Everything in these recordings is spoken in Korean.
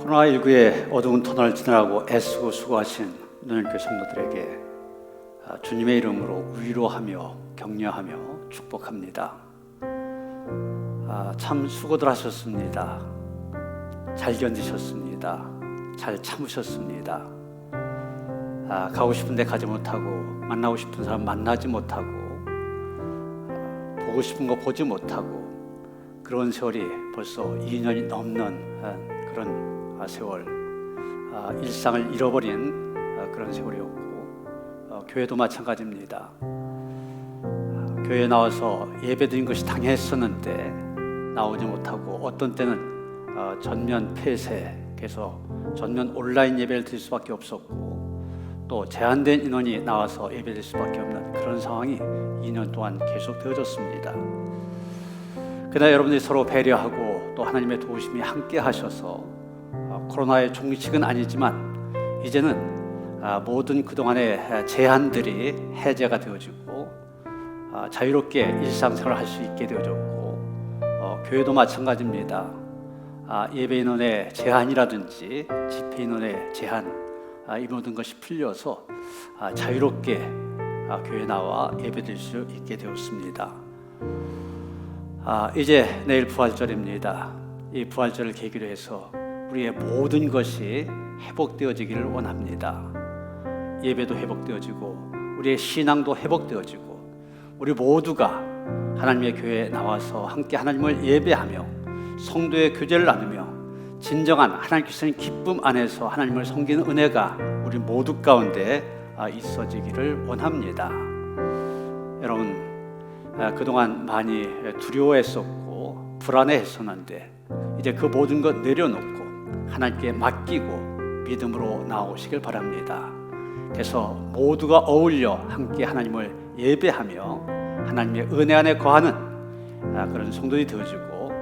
코로나19의 어두운 터널을 지나고 애쓰고 수고하신 눈연교 성도들에게 아, 주님의 이름으로 위로하며 격려하며 축복합니다. 아, 참 수고들 하셨습니다. 잘 견디셨습니다. 잘 참으셨습니다. 아, 가고 싶은데 가지 못하고 만나고 싶은 사람 만나지 못하고 아, 보고 싶은 거 보지 못하고 그런 세월이 벌써 2년이 넘는 아, 그런 아, 세월 아, 일상을 잃어버린 아, 그런 세월이었고 어, 교회도 마찬가지입니다. 아, 교회에 나와서 예배드린 것이 당했었는데 나오지 못하고 어떤 때는 어, 전면 폐쇄해서 전면 온라인 예배를 드릴 수밖에 없었고 또 제한된 인원이 나와서 예배드릴 수밖에 없는 그런 상황이 2년 동안 계속 되어졌습니다. 그러나 여러분들이 서로 배려하고 또 하나님의 도우심이 함께 하셔서 어, 코로나의 종식은 아니지만 이제는 아, 모든 그동안의 제한들이 해제가 되어지고 아, 자유롭게 일상생활을 할 수 있게 되어졌고 어, 교회도 마찬가지입니다. 아, 예배 인원의 제한이라든지 집회 인원의 제한 아, 이 모든 것이 풀려서 아, 자유롭게 아, 교회 나와 예배드릴 수 있게 되었습니다. 아, 이제 내일 부활절입니다. 이 부활절을 계기로 해서 우리의 모든 것이 회복되어지기를 원합니다. 예배도 회복되어지고 우리의 신앙도 회복되어지고 우리 모두가 하나님의 교회에 나와서 함께 하나님을 예배하며 성도의 교제를 나누며 진정한 하나님께서는 기쁨 안에서 하나님을 섬기는 은혜가 우리 모두 가운데 아, 있어지기를 원합니다. 여러분 아, 그동안 많이 두려워했었고 불안해했었는데 이제 그 모든 것 내려놓고 하나님께 맡기고 믿음으로 나오시길 바랍니다. 그래서 모두가 어울려 함께 하나님을 예배하며 하나님의 은혜 안에 거하는 아, 그런 성도들이 되어지고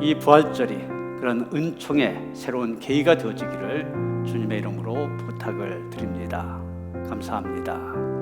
이 부활절이 그런 은총의 새로운 계기가 되어지기를 주님의 이름으로 부탁을 드립니다. 감사합니다.